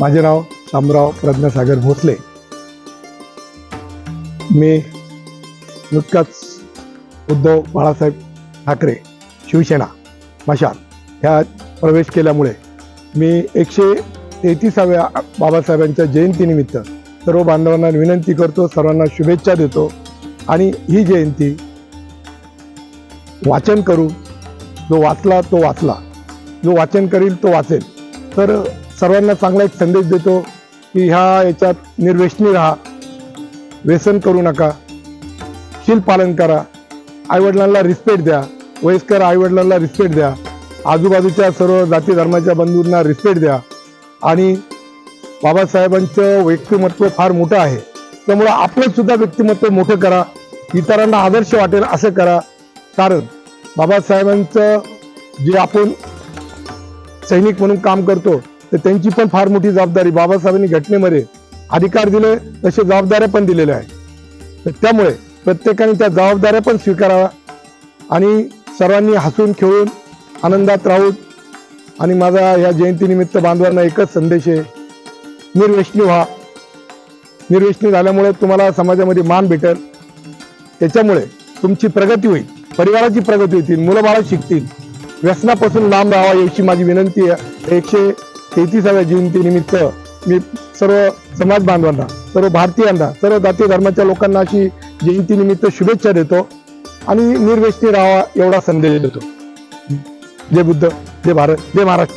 माझे नाव शामराव प्रज्ञासागर भोसले. मी नुकताच उद्धव बाळासाहेब ठाकरे शिवसेना मशाल ह्यात प्रवेश केल्यामुळे मी एकशे तेहतीसाव्या बाबासाहेबांच्या जयंतीनिमित्त सर्व बांधवांना विनंती करतो सर्वांना शुभेच्छा देतो आणि ही जयंती वाचन करू जो वाचला तो वाचला जो वाचन करील तो वाचेल. तर सर्वांना चांगला एक संदेश देतो की ह्या याच्यात निर्व्यसनी राहा. व्यसन करू नका. शील पालन करा. आईवडिलांना रिस्पेक्ट द्या. वयस्कर आईवडिलांना रिस्पेक्ट द्या. आजूबाजूच्या सर्व जाती धर्माच्या बंधूंना रिस्पेक्ट द्या. आणि बाबासाहेबांचं व्यक्तिमत्व फार मोठं आहे. त्यामुळं आपलं सुद्धा व्यक्तिमत्व मोठं करा. इतरांना आदर्श वाटेल असं करा. कारण बाबासाहेबांचं जे आपण सैनिक म्हणून काम करतो तर त्यांची पण फार मोठी जबाबदारी बाबासाहेबांनी घटनेमध्ये अधिकार दिले तसे जबाबदाऱ्या पण दिलेल्या आहेत. तर त्यामुळे प्रत्येकाने त्या जबाबदाऱ्या पण स्वीकाराव्या आणि सर्वांनी हसून खेळून आनंदात राहून आणि माझा या जयंतीनिमित्त बांधवांना एकच संदेश आहे. निर्व्यसनी व्हा. निर्व्यसनी झाल्यामुळे तुम्हाला समाजामध्ये मान भेटेल. त्याच्यामुळे तुमची प्रगती होईल. परिवाराची प्रगती होतील. मुलं बाळा शिकतील. व्यसनापासून लांब राहावा याची माझी विनंती आहे. एकशे तेहतीसाव्या जयंतीनिमित्त मी सर्व समाज बांधवांना सर्व भारतीयांना सर्व जाती धर्माच्या लोकांना अशी जयंतीनिमित्त शुभेच्छा देतो आणि निर्वेष्टी राहावा एवढा संदेश देतो. जय बुद्ध जय भारत जय महाराष्ट्र.